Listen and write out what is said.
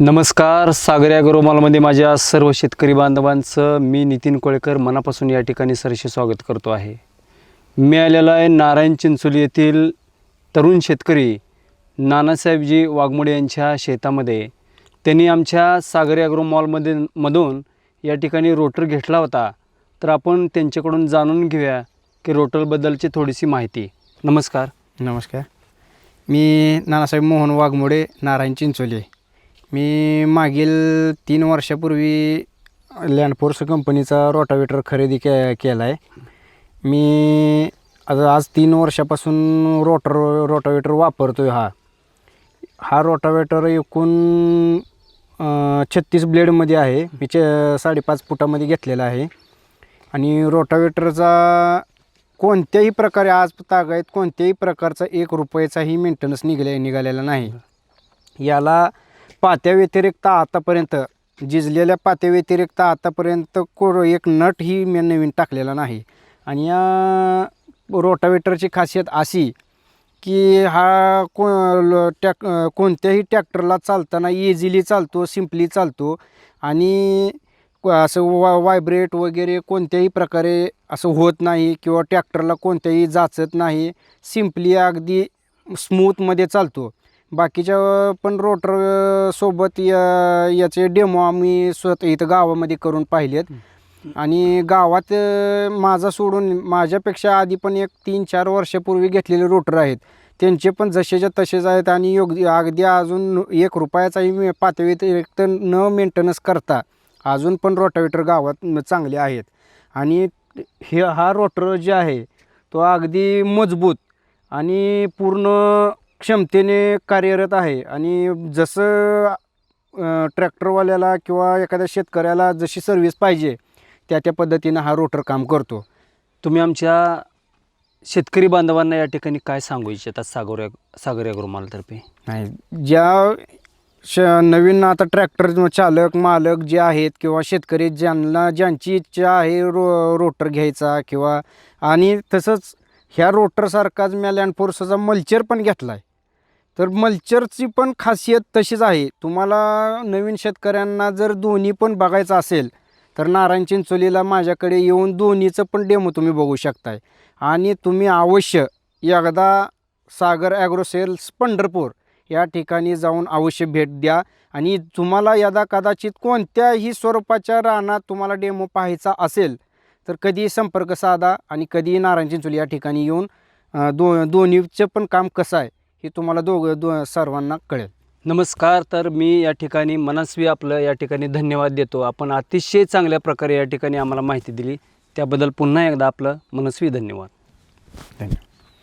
नमस्कार सागर ॲग्रोमॉलमध्ये माझ्या सर्व शेतकरी बांधवांचं मी नितीन कोळेकर मनापासून या ठिकाणी सरसे स्वागत करतो आहे. मी आलेलो आहे नारायण चिंचोली येथील तरुण शेतकरी नानासाहेबजी वाघमोडे यांच्या शेतामध्ये. त्यांनी आमच्या सागर ॲग्रो मॉलमध्ये मधून या ठिकाणी रोटर घेतला होता. तर आपण त्यांच्याकडून जाणून घेऊया की रोटरबद्दलची थोडीशी माहिती. नमस्कार. नमस्कार. मी नानासाहेब मोहन वाघमोडे नारायण चिंचोले मी मागील तीन वर्षापूर्वी लँडफोर्स कंपनीचा रोटावेटर खरेदी के केला आहे मी आता आज तीन वर्षापासून रोटर रोटावेटर वापरतो आहे हा. हा रोटावेटर एकूण छत्तीस ब्लेडमध्ये आहे. मी च साडेपाच फुटामध्ये घेतलेला आहे. आणि रोटावेटरचा कोणत्याही प्रकारे आज तागायत कोणत्याही प्रकारचा एक रुपयाचाही मेंटेनन्स निघाले निघालेला नाही. याला पात्याव्यतिरिक्त आतापर्यंत झिजलेल्या पात्याव्यतिरिक्त आतापर्यंत को एक नट ही मी नवीन टाकलेला नाही. आणि या रोटावेटरची खासियत अशी की हा को ल- टॅक कोणत्याही ट्रॅक्टरला चालताना इझिली चालतो सिम्पली चालतो आणि असं वा वायब्रेट वगैरे कोणत्याही प्रकारे असं होत नाही किंवा ट्रॅक्टरला कोणत्याही जाचत नाही सिम्पली अगदी स्मूथमध्ये चालतो. बाकीच्या पण रोटर सोबत या याचे डेमो आम्ही स्वतः इथं गावामध्ये करून पाहिलेत. आणि गावात माझा सोडून माझ्यापेक्षा आधी पण एक तीन चार वर्षापूर्वी घेतलेले रोटर आहेत. त्यांचे पण जसेच्या तसेच आहेत आणि योग अगदी अजून एक रुपयाचाही मी पातळी व्यतिरिक्त न मेंटेनन्स करता अजून पण रोटावेटर गावात चांगले आहेत. आणि हे हा रोटर जे आहे तो अगदी मजबूत आणि पूर्ण क्षमतेने कार्यरत आहे. आणि जसं ट्रॅक्टरवाल्याला किंवा एखाद्या शेतकऱ्याला जशी सर्व्हिस पाहिजे त्या त्या पद्धतीनं हा रोटर काम करतो. तुम्ही आमच्या शेतकरी बांधवांना या ठिकाणी काय सांगू इच्छितात सागर सागर ॲग्रोमॉलतर्फे नाही ज्या श नवीन आता ट्रॅक्टर चालक मालक जे आहेत किंवा शेतकरी ज्यांना ज्यांची इच्छा आहे रो रोटर घ्यायचा किंवा आणि तसंच ह्या रोटरसारखाच मी लँडफोर्सचा मल्चर पण घेतला आहे तर मल्चरची पण खासियत तशीच आहे. तुम्हाला नवीन शेतकऱ्यांना जर दोन्ही पण बघायचं असेल तर नारायण चिंचोलीला माझ्याकडे येऊन दोन्हीचं पण डेमो तुम्ही बघू शकताय. आणि तुम्ही अवश्य एकदा सागर ॲग्रोसेल्स पंढरपूर या ठिकाणी जाऊन अवश्य भेट द्या. आणि तुम्हाला यदा कदाचित कोणत्याही स्वरूपाच्या रानात तुम्हाला डेमो पाहायचा असेल तर कधीही संपर्क साधा आणि कधीही नारायण चिंचोली या ठिकाणी येऊन दो दोन्हीचं पण काम कसं आहे हे तुम्हाला दोघं दो सर्वांना कळेल. नमस्कार तर मी या ठिकाणी मनस्वी आपलं या ठिकाणी धन्यवाद देतो. आपण अतिशय चांगल्या प्रकारे या ठिकाणी आम्हाला माहिती दिली. त्याबद्दल पुन्हा एकदा आपलं मनस्वी धन्यवाद. धन्यवाद.